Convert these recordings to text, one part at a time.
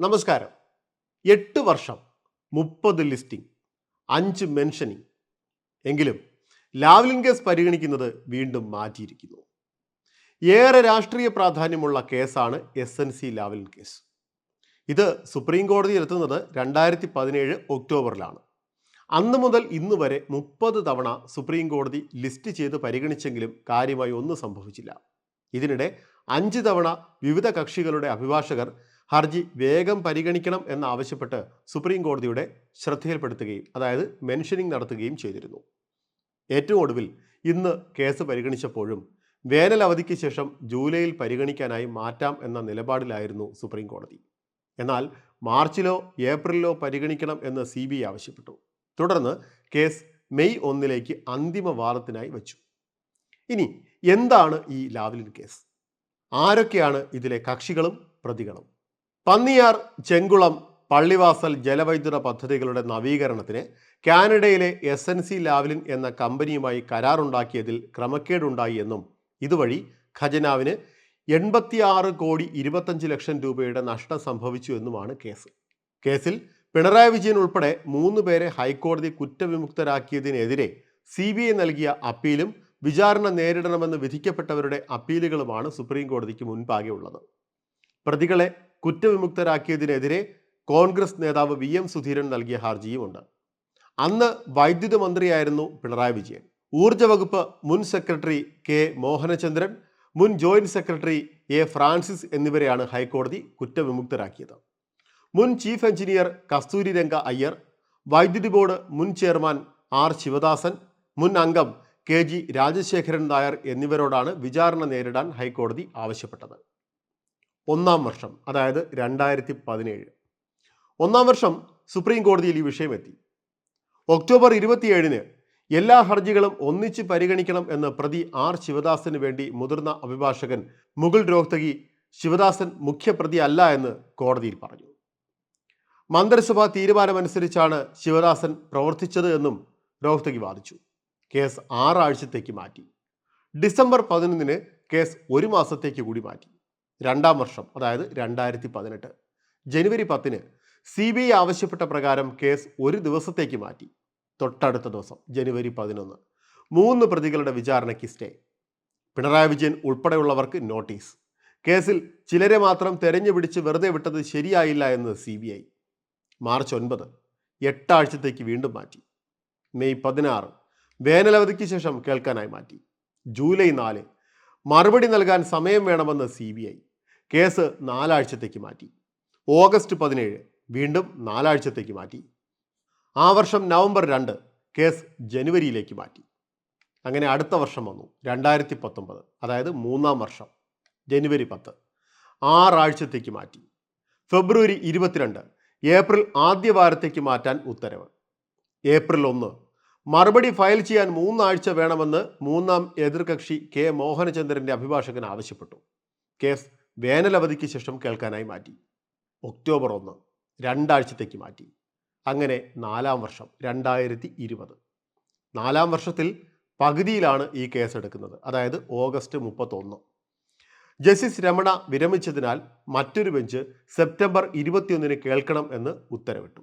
നമസ്കാരം. എട്ട് വർഷം മുപ്പത് ലിസ്റ്റിംഗ് അഞ്ച് മെൻഷനിങ്. എങ്കിലും ലാവ്ലിൻ കേസ് പരിഗണിക്കുന്നത് വീണ്ടും മാറ്റിയിരിക്കുന്നു. ഏറെ രാഷ്ട്രീയ പ്രാധാന്യമുള്ള കേസാണ് S N C Lavalin case. ഇത് സുപ്രീം കോടതിയിൽ എത്തുന്നത് രണ്ടായിരത്തി പതിനേഴ് ഒക്ടോബറിലാണ്. അന്ന് മുതൽ ഇന്ന് വരെ മുപ്പത് തവണ സുപ്രീം കോടതി ലിസ്റ്റ് ചെയ്ത് പരിഗണിച്ചെങ്കിലും കാര്യമായി ഒന്നും സംഭവിച്ചില്ല. ഇതിനിടെ അഞ്ച് തവണ വിവിധ കക്ഷികളുടെ അഭിഭാഷകർ ഹർജി വേഗം പരിഗണിക്കണം എന്നാവശ്യപ്പെട്ട് സുപ്രീം കോടതിയുടെ ശ്രദ്ധയിൽപ്പെടുത്തുകയും അതായത് മെൻഷനിങ് നടത്തുകയും ചെയ്തിരുന്നു. ഏറ്റവും ഒടുവിൽ ഇന്ന് കേസ് പരിഗണിച്ചപ്പോഴും വേനൽ അവധിക്ക് ശേഷം ജൂലൈയിൽ പരിഗണിക്കാനായി മാറ്റാം എന്ന നിലപാടിലായിരുന്നു സുപ്രീം കോടതി എന്നാൽ മാർച്ചിലോ ഏപ്രിലോ പരിഗണിക്കണം എന്ന് സി ബി ആവശ്യപ്പെട്ടു. തുടർന്ന് കേസ് മെയ് ഒന്നിലേക്ക് അന്തിമ വാദത്തിനായി വച്ചു. ഇനി എന്താണ് ഈ ലാവ്ലിൻ കേസ്? ആരൊക്കെയാണ് ഇതിലെ കക്ഷികളും പ്രതികളും? പന്നിയാർ ചെങ്കുളം പള്ളിവാസൽ ജലവൈദ്യുത പദ്ധതികളുടെ നവീകരണത്തിന് കാനഡയിലെ എസ് എൻ സി ലാവ്ലിൻ എന്ന കമ്പനിയുമായി കരാറുണ്ടാക്കിയതിൽ ക്രമക്കേടുണ്ടായി എന്നും ഇതുവഴി ഖജനാവിന് എൺപത്തിയാറ് കോടി ഇരുപത്തഞ്ച് ലക്ഷം രൂപയുടെ നഷ്ടം സംഭവിച്ചു എന്നുമാണ് കേസ്. കേസിൽ പിണറായി വിജയൻ ഉൾപ്പെടെ മൂന്ന് പേരെ ഹൈക്കോടതി കുറ്റവിമുക്തരാക്കിയതിനെതിരെ സി ബി ഐ നൽകിയ അപ്പീലും വിചാരണ നേരിടണമെന്ന് വിധിക്കപ്പെട്ടവരുടെ അപ്പീലുകളുമാണ് സുപ്രീം കോടതിക്ക് മുൻപാകെ ഉള്ളത്. പ്രതികളെ കുറ്റവിമുക്തരാക്കിയതിനെതിരെ കോൺഗ്രസ് നേതാവ് വി എം സുധീരൻ നൽകിയ ഹർജിയുമുണ്ട്. അന്ന് വൈദ്യുത മന്ത്രിയായിരുന്നു പിണറായി വിജയൻ. ഊർജ വകുപ്പ് മുൻ സെക്രട്ടറി കെ മോഹനചന്ദ്രൻ മുൻ ജോയിന്റ് സെക്രട്ടറി എ ഫ്രാൻസിസ് എന്നിവരെയാണ് ഹൈക്കോടതി കുറ്റവിമുക്തരാക്കിയത്. മുൻ ചീഫ് എഞ്ചിനീയർ കസ്തൂരി രംഗ അയ്യർ വൈദ്യുതി ബോർഡ് മുൻ ചെയർമാൻ ആർ ശിവദാസൻ മുൻ അംഗം കെ ജി രാജശേഖരൻ നായർ എന്നിവരോടാണ് വിചാരണ നേരിടാൻ ഹൈക്കോടതി ആവശ്യപ്പെട്ടത്. ഒന്നാം വർഷം അതായത് രണ്ടായിരത്തി പതിനേഴ് ഒന്നാം വർഷം സുപ്രീം കോടതിയിൽ ഈ വിഷയം എത്തി ഒക്ടോബർ ഇരുപത്തിയേഴിന് എല്ലാ ഹർജികളും ഒന്നിച്ച് പരിഗണിക്കണം എന്ന് പ്രതി ആർ ശിവദാസന് വേണ്ടി മുതിർന്ന അഭിഭാഷകൻ മുകുൾ രോഹ്തകി ശിവദാസൻ മുഖ്യപ്രതി അല്ല എന്ന് കോടതിയിൽ പറഞ്ഞു. മന്ത്രിസഭാ തീരുമാനമനുസരിച്ചാണ് ശിവദാസൻ പ്രവർത്തിച്ചത് എന്നും രോഹ്തകി വാദിച്ചു. കേസ് ആറാഴ്ചത്തേക്ക് മാറ്റി. ഡിസംബർ പതിനൊന്നിന് കേസ് ഒരു മാസത്തേക്ക് കൂടി മാറ്റി. രണ്ടാം വർഷം അതായത് രണ്ടായിരത്തി പതിനെട്ട് ജനുവരി പത്തിന് സി ബി ഐ ആവശ്യപ്പെട്ട പ്രകാരം കേസ് ഒരു ദിവസത്തേക്ക് മാറ്റി. തൊട്ടടുത്ത ദിവസം ജനുവരി പതിനൊന്ന്. മൂന്ന് പ്രതികളുടെ വിചാരണയ്ക്ക് സ്റ്റേ. പിണറായി വിജയൻ ഉൾപ്പെടെയുള്ളവർക്ക് നോട്ടീസ്. കേസിൽ ചിലരെ മാത്രം തെരഞ്ഞു പിടിച്ച് വെറുതെ വിട്ടത് ശരിയായില്ല എന്ന് സി ബി ഐ. മാർച്ച് ഒൻപത് എട്ടാഴ്ചത്തേക്ക് വീണ്ടും മാറ്റി. മെയ് പതിനാറ് വേനലവധിക്ക് ശേഷം കേൾക്കാനായി മാറ്റി. ജൂലൈ നാല് മറുപടി നൽകാൻ സമയം വേണമെന്ന് സി ബി ഐ. കേസ് നാലാഴ്ചത്തേക്ക് മാറ്റി. ഓഗസ്റ്റ് പതിനേഴ് വീണ്ടും നാലാഴ്ചത്തേക്ക് മാറ്റി. ആ വർഷം നവംബർ രണ്ട് കേസ് ജനുവരിയിലേക്ക് മാറ്റി. അങ്ങനെ അടുത്ത വർഷം വന്നു രണ്ടായിരത്തി പത്തൊമ്പത് അതായത് മൂന്നാം വർഷം ജനുവരി പത്ത്. ആറാഴ്ചത്തേക്ക് മാറ്റി. ഫെബ്രുവരി ഇരുപത്തിരണ്ട് ഏപ്രിൽ ആദ്യ വാരത്തേക്ക് മാറ്റാൻ ഉത്തരവ്. ഏപ്രിൽ ഒന്ന് മറുപടി ഫയൽ ചെയ്യാൻ മൂന്നാഴ്ച വേണമെന്ന് മൂന്നാം എതിർകക്ഷി കെ മോഹനചന്ദ്രന്റെ അഭിഭാഷകൻ ആവശ്യപ്പെട്ടു. കേസ് വേനലവധിക്ക് ശേഷം കേൾക്കാനായി മാറ്റി. ഒക്ടോബർ ഒന്ന് രണ്ടാഴ്ചത്തേക്ക് മാറ്റി. അങ്ങനെ നാലാം വർഷം രണ്ടായിരത്തി ഇരുപത് നാലാം വർഷത്തിൽ പകുതിയിലാണ് ഈ കേസ് എടുക്കുന്നത്. അതായത് ഓഗസ്റ്റ് മുപ്പത്തൊന്ന്. ജസ്റ്റിസ് രമണ വിരമിച്ചതിനാൽ മറ്റൊരു ബെഞ്ച് സെപ്റ്റംബർ ഇരുപത്തിയൊന്നിന് കേൾക്കണം എന്ന് ഉത്തരവിട്ടു.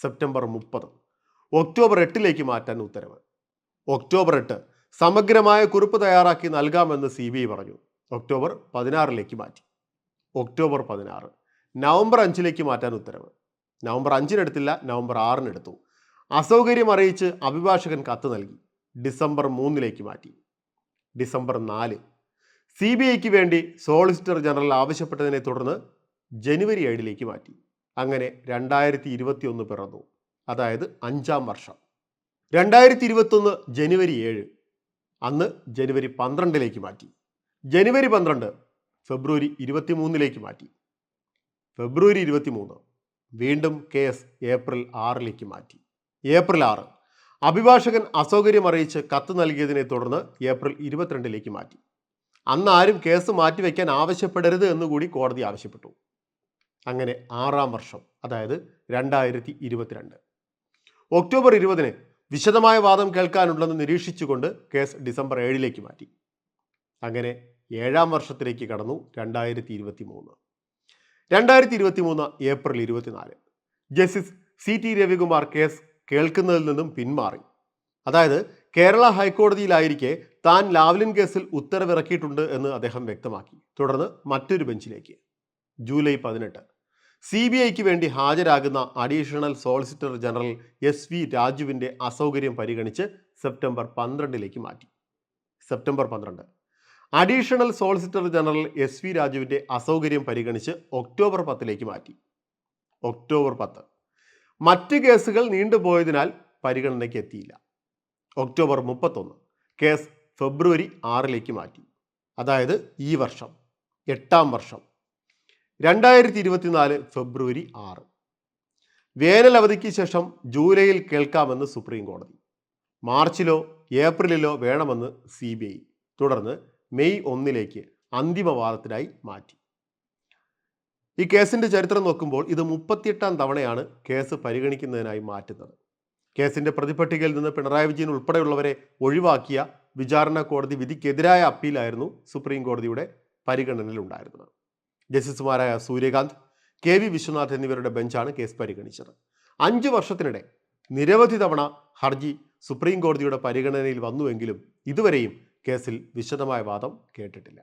സെപ്റ്റംബർ മുപ്പത്. ഒക്ടോബർ എട്ടിലേക്ക് മാറ്റാൻ ഉത്തരവ്. ഒക്ടോബർ എട്ട് സമഗ്രമായ കുറിപ്പ് തയ്യാറാക്കി നൽകാമെന്ന് സി പറഞ്ഞു. ഒക്ടോബർ പതിനാറിലേക്ക് മാറ്റി. ഒക്ടോബർ പതിനാറ്. നവംബർ അഞ്ചിലേക്ക് മാറ്റാൻ ഉത്തരവ്. നവംബർ അഞ്ചിനെടുത്തില്ല നവംബർ ആറിനെടുത്തു അസൗകര്യം അറിയിച്ച് അഭിഭാഷകൻ കത്ത് നൽകി. ഡിസംബർ മൂന്നിലേക്ക് മാറ്റി. ഡിസംബർ നാല്. സി ബി ഐക്ക് വേണ്ടി സോളിസിറ്റർ ജനറൽ ആവശ്യപ്പെട്ടതിനെ തുടർന്ന് ജനുവരി ഏഴിലേക്ക് മാറ്റി. അങ്ങനെ രണ്ടായിരത്തി ഇരുപത്തി ഒന്ന് പിറന്നു. അതായത് അഞ്ചാം വർഷം. രണ്ടായിരത്തി ഇരുപത്തൊന്ന് ജനുവരി ഏഴ്. അന്ന് ജനുവരി പന്ത്രണ്ടിലേക്ക് മാറ്റി. ജനുവരി പന്ത്രണ്ട് ഫെബ്രുവരി ഇരുപത്തിമൂന്നിലേക്ക് മാറ്റി. ഫെബ്രുവരി ഇരുപത്തിമൂന്ന് വീണ്ടും കേസ് ഏപ്രിൽ ആറിലേക്ക് മാറ്റി. ഏപ്രിൽ ആറ് അഭിഭാഷകൻ അസൗകര്യം അറിയിച്ച് കത്ത് നൽകിയതിനെ തുടർന്ന് ഏപ്രിൽ ഇരുപത്തിരണ്ടിലേക്ക് മാറ്റി. അന്ന് ആരും കേസ് മാറ്റിവെക്കാൻ ആവശ്യപ്പെടരുത് എന്നുകൂടി കോടതി ആവശ്യപ്പെട്ടു. അങ്ങനെ ആറാം വർഷം അതായത് രണ്ടായിരത്തി ഇരുപത്തിരണ്ട് ഒക്ടോബർ ഇരുപതിന് വിശദമായ വാദം കേൾക്കാനുണ്ടെന്ന് നിരീക്ഷിച്ചുകൊണ്ട് കേസ് ഡിസംബർ ഏഴിലേക്ക് മാറ്റി. അങ്ങനെ ഏഴാം വർഷത്തിലേക്ക് കടന്നു രണ്ടായിരത്തി ഇരുപത്തി മൂന്ന് രണ്ടായിരത്തി ഇരുപത്തി മൂന്ന് ഏപ്രിൽ ഇരുപത്തിനാല്. Justice C T Ravikumar case കേൾക്കുന്നതിൽ നിന്നും പിന്മാറി. അതായത് കേരള ഹൈക്കോടതിയിലായിരിക്കെ താൻ ലാവ്ലിൻ കേസിൽ ഉത്തരവിറക്കിയിട്ടുണ്ട് എന്ന് അദ്ദേഹം വ്യക്തമാക്കി. തുടർന്ന് മറ്റൊരു ബെഞ്ചിലേക്ക്. ജൂലൈ പതിനെട്ട്. സി ബി ഐക്ക് വേണ്ടി ഹാജരാകുന്ന additional solicitor general S V രാജുവിന്റെ അസൗകര്യം പരിഗണിച്ച് സെപ്റ്റംബർ പന്ത്രണ്ടിലേക്ക് മാറ്റി. സെപ്റ്റംബർ പന്ത്രണ്ട്. Additional solicitor general S V രാജുവിന്റെ അസൗകര്യം പരിഗണിച്ച് ഒക്ടോബർ പത്തിലേക്ക് മാറ്റി. ഒക്ടോബർ പത്ത്. മറ്റ് കേസുകൾ നീണ്ടുപോയതിനാൽ പരിഗണനയ്ക്ക് എത്തിയില്ല. ഒക്ടോബർ മുപ്പത്തൊന്ന്. കേസ് ഫെബ്രുവരി ആറിലേക്ക് മാറ്റി. അതായത് ഈ വർഷം എട്ടാം വർഷം. രണ്ടായിരത്തി ഇരുപത്തിനാല് ഫെബ്രുവരി ആറ്. വേനൽ അവധിക്ക് ശേഷം ജൂലൈയിൽ കേൾക്കാമെന്ന് സുപ്രീം കോടതി. മാർച്ചിലോ ഏപ്രിലിലോ വേണമെന്ന് സി തുടർന്ന് മെയ് ഒന്നിലേക്ക് അന്തിമവാദത്തിനായി മാറ്റി. ഈ കേസിന്റെ ചരിത്രം നോക്കുമ്പോൾ ഇത് മുപ്പത്തിയെട്ടാം തവണയാണ് കേസ് പരിഗണിക്കുന്നതിനായി മാറ്റുന്നത്. കേസിന്റെ പ്രതിപട്ടികയിൽ നിന്ന് പിണറായി വിജയൻ ഉൾപ്പെടെയുള്ളവരെ ഒഴിവാക്കിയ വിചാരണ കോടതി വിധിക്കെതിരായ അപ്പീലായിരുന്നു സുപ്രീം കോടതിയുടെ പരിഗണനയിൽ ഉണ്ടായിരുന്നത് ജസ്റ്റിസുമാരായ സൂര്യകാന്ത് കെ വി വിശ്വനാഥ് എന്നിവരുടെ ബെഞ്ചാണ് കേസ് പരിഗണിച്ചത്. അഞ്ച് വർഷത്തിനിടെ നിരവധി തവണ ഹർജി സുപ്രീം കോടതിയുടെ പരിഗണനയിൽ വന്നുവെങ്കിലും ഇതുവരെയും കേസിൽ വിശദമായ വാദം കേട്ടിട്ടില്ല.